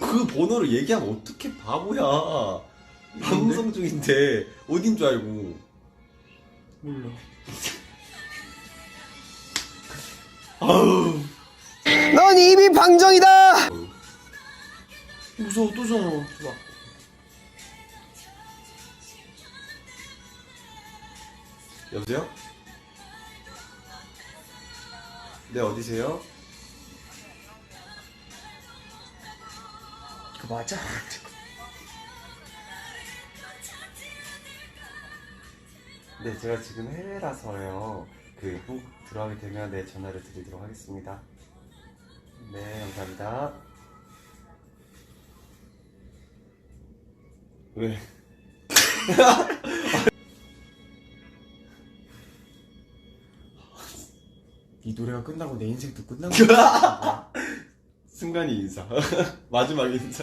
그 번호를 얘기하면 어떻게 바보야. 방송 중인데 어딘 줄 알고. 몰라. 아우. 넌 입이 방정이다. 무서워 또 전화 와. 봐. 여보세요? 네 어디세요? 맞아. 네 제가 지금 해외라서요. 그 꼭 들어가게 되면 네 전화를 드리도록 하겠습니다. 네 감사합니다. 왜? 이 노래가 끝나고 내 인생도 끝난 거야. 순간이 인사. 마지막 인사.